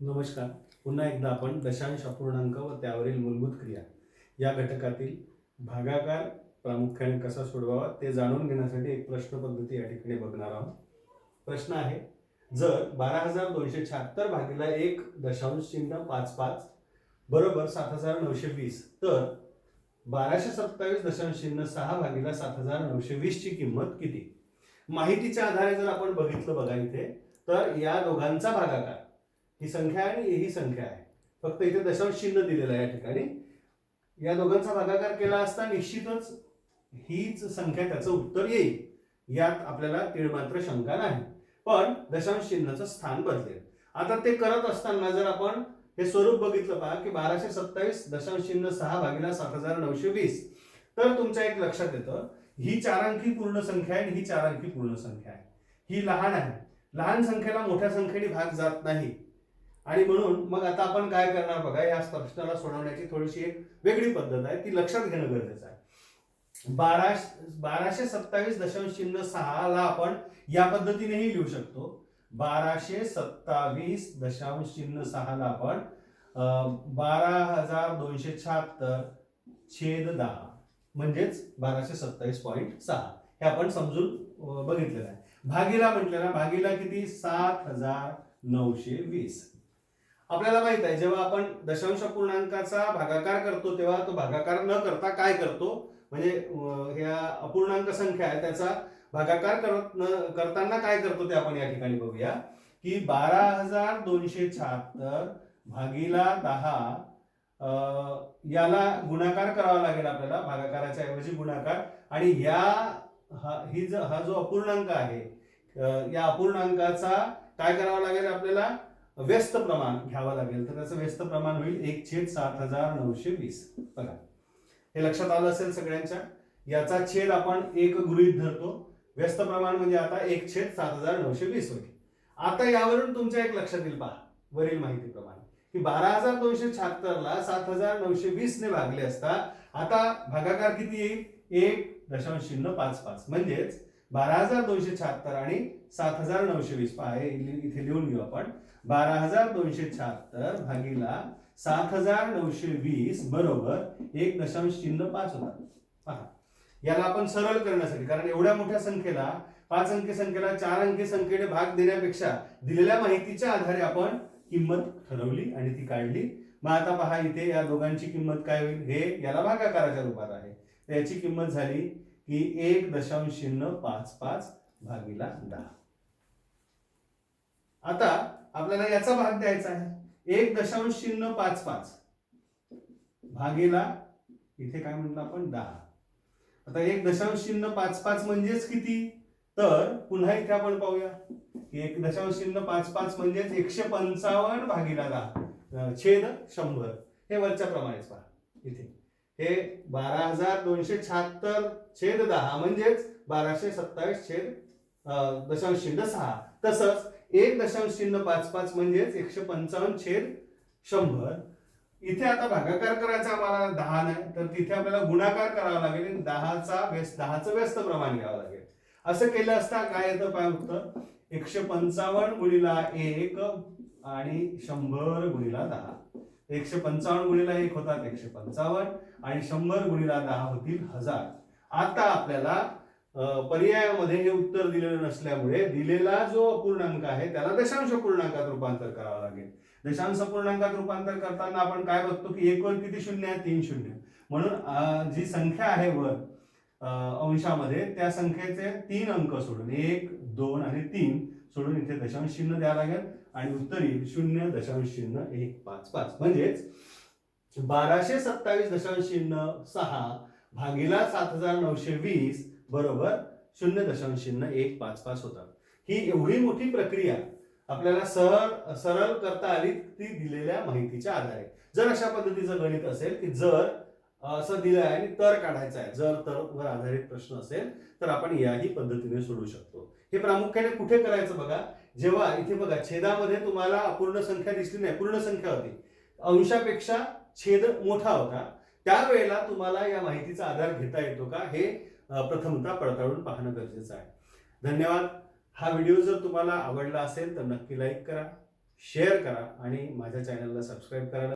नमस्कार. पुन्हा एकदा आपण दशांश अपूर्णांक व त्यावरील मूलभूत क्रिया या घटकातील भागाकार प्रामुख्याने कसा सोडवावा ते जाणून घेण्यासाठी एक प्रश्न पद्धती या ठिकाणी बघणार आहोत. प्रश्न आहे जर बारा हजार दोनशे शहात्तर भागीला एक दशांश चिन्ह पाच पाच बरोबर सात हजार नऊशे वीस तर बाराशे सत्तावीस दशांश चिन्ह सहा भागीला सात हजार नऊशे वीसची किंमत किती? माहितीच्या आधारे जर आपण बघितलं बघा इथे तर या दोघांचा भागाकार ही संख्या आहे आणि ही संख्या आहे. फक्त इथे दशांश चिन्ह दिलेलं आहे या ठिकाणी. या दोघांचा भागाकार केला असता निश्चितच हीच संख्या त्याचं उत्तर येईल. यात आपल्याला तीळ मात्र शंका नाही. पण दशांश चिन्हाचं स्थान बदलेल. आता ते करत असताना जर आपण हे स्वरूप बघितलं पहा की बाराशे सत्तावीस दशांश चिन्ह सहा भागीला सात हजार नऊशे वीस. तर तुमच्या एक लक्षात येतं ही चार अंकी पूर्ण संख्या आहे आणि ही चार अंकी पूर्ण संख्या आहे. ही लहान आहे. लहान संख्येला मोठ्या संख्येने भाग जात नाही. आणि म्हणून मग आता आपण काय करणार बघा या प्रश्नाला सोडवण्याची थोडीशी एक वेगळी पद्धत आहे ती लक्षात घेणं गरजेचं आहे. बाराशे बाराशे सत्तावीस दशांश चिन्ह सहाला आपण या पद्धतीनेही लिहू शकतो. बाराशे सत्तावीस दशांश चिन्ह सहाला आपण बारा हजार दोनशे शहात्तर छेद दहा म्हणजेच बाराशे सत्तावीस पॉईंट सहा. हे आपण समजून बघितलेलं आहे. भागीला म्हटलं ना भागीला किती? सात हजार नऊशे वीस. आपल्याला माहीत आहे जेव्हा आपण दशांश पूर्णांकाचा भागाकार करतो तेव्हा तो भागाकार न करता काय करतो? म्हणजे ह्या अपूर्णांक संख्या आहे त्याचा भागाकार करत न करताना काय करतो ते आपण या ठिकाणी बघूया. की बारा हजार दोनशे शहात्तर भागीला दहा याला गुणाकार करावा लागेल आपल्याला भागाकाराच्या ऐवजी गुणाकार. आणि या हा ही जो हा जो अपूर्णांक आहे या अपूर्णांकाचा काय करावा लागेल आपल्याला? व्यस्त प्रमाण घ्यावं लागेल तर त्याचं व्यस्त प्रमाण होईल एक छेद सात हजार नऊशे वीस. बघा. हे लक्षात आलं असेल सगळ्यांच्या? याचा छेद आपण एक गृहीत धरतो. व्यस्त प्रमाण म्हणजे आता एक छेद सात हजार नऊशे वीस होईल. आता यावरून तुमच्या एक लक्षात येईल पहा वरील माहितीप्रमाणे. की बारा हजार दोनशे शहात्तरला सात हजार नऊशे वीस ने भागले असता आता भागाकार किती येईल? एक दशांश शून्य पाच पाच. म्हणजेच बारा हजार दोनशे शहात्तर आणि सात हजार नऊशे वीस. आहे इथे लिहून घेऊ आपण. बारा हजार दोनशे शहात्तर भागीला सात हजार नऊशे वीस बरोबर एक दशांश चिन्ह पाच होता पहा याला आपण सरळ करण्यासाठी कारण एवढ्या मोठ्या संख्येला पाच अंकी संख्येला चार अंकी संख्येने भाग देण्यापेक्षा दिलेल्या माहितीच्या आधारे आपण किंमत ठरवली आणि ती काढली. मग आता पहा इथे या दोघांची किंमत काय होईल? हे याला भागाकाराच्या रूपात आहे. याची किंमत झाली ही एक दशांश शून्य पाच पाच भागीला दहा. आता आपल्याला याचा भाग द्यायचा आहे. एक दशांश शून्य पाच पाच भागीला इथे काय म्हटलं आपण? दहा. आता एक दशांश शून्य पाच पाच म्हणजेच किती? तर पुन्हा इथे आपण पाहूया. की एक दशांश शून्य पाच पाच म्हणजेच एकशे पंचावन्न भागीला दहा. छेद शंभर. हे वरच्या प्रमाणेच पहा. इथे. हे बारा हजार दोनशे शहात्तर छेद दहा म्हणजेच बाराशे सत्तावीस छेद दशांश चिन्ह सहा. तसंच एक दशांश चिन्ह पाच पाच म्हणजेच एकशे पंचावन्न छेद शंभर. इथे आता भागाकार करायचा आम्हाला दहा नाही तर तिथे आपल्याला गुणाकार करावा लागेल आणि दहाचा व्यस्त दहाचं व्यस्त प्रमाण घ्यावं लागेल. असं केलं असता काय येतं काय होतं एकशे पंचावन्न गुणिला एक आणि शंभर गुणिला दहा. एकशे पंचावन्न गुणिला एक होतात एकशे पंचावन्न आणि शंभर गुणिला दहा होतील हजार. आता आपल्याला पर्यायामध्ये हे उत्तर दिलेलं नसल्यामुळे दिलेला जो अपूर्णांक आहे त्याला दशांश पूर्णांकात रूपांतर करावं लागेल. दशांश पूर्णांकात रूपांतर करताना आपण काय बघतो की एक वर किती शून्य आहे? तीन शून्य. म्हणून जी संख्या आहे वर अंशामध्ये त्या संख्येचे तीन अंक सोडून एक दोन आणि तीन सोडून इथे दशांश चिन्ह द्यावं लागेल. आणि उत्तरी शून्य दशांश शून्य एक पाच पाच. म्हणजेच बाराशे सत्तावीस दशांश शून्य सहा भागीला सात हजार नऊशे वीस बरोबर शून्य दशांश शून्य एक पाच पाच होतात ही एवढी मोठी प्रक्रिया आपल्याला सरळ सरळ करता आली ती दिलेल्या माहितीच्या आधारे. जर अशा पद्धतीचं गणित असेल की जर असं दिलं आहे आणि तर काढायचं आहे जर तर वर आधारित प्रश्न असेल तर आपण याही पद्धतीने सोडू शकतो. हे प्रामुख्याने कुठे करायचं बघा? जेव्हा इथे बघा छेदामध्ये तुम्हाला अपूर्ण संख्या दिसली नाही पूर्ण संख्या होती. अंशापेक्षा छेद मोठा होता. त्यावेळेला तुम्हाला या माहितीचा आधार घेता येतो का? हे प्रथमता पडताळून पाहणं गरजेचं आहे. धन्यवाद. हा व्हिडिओ जर तुम्हाला आवडला असेल तर नक्की लाईक करा शेअर करा आणि माझ्या चॅनलला सबस्क्राईब करायला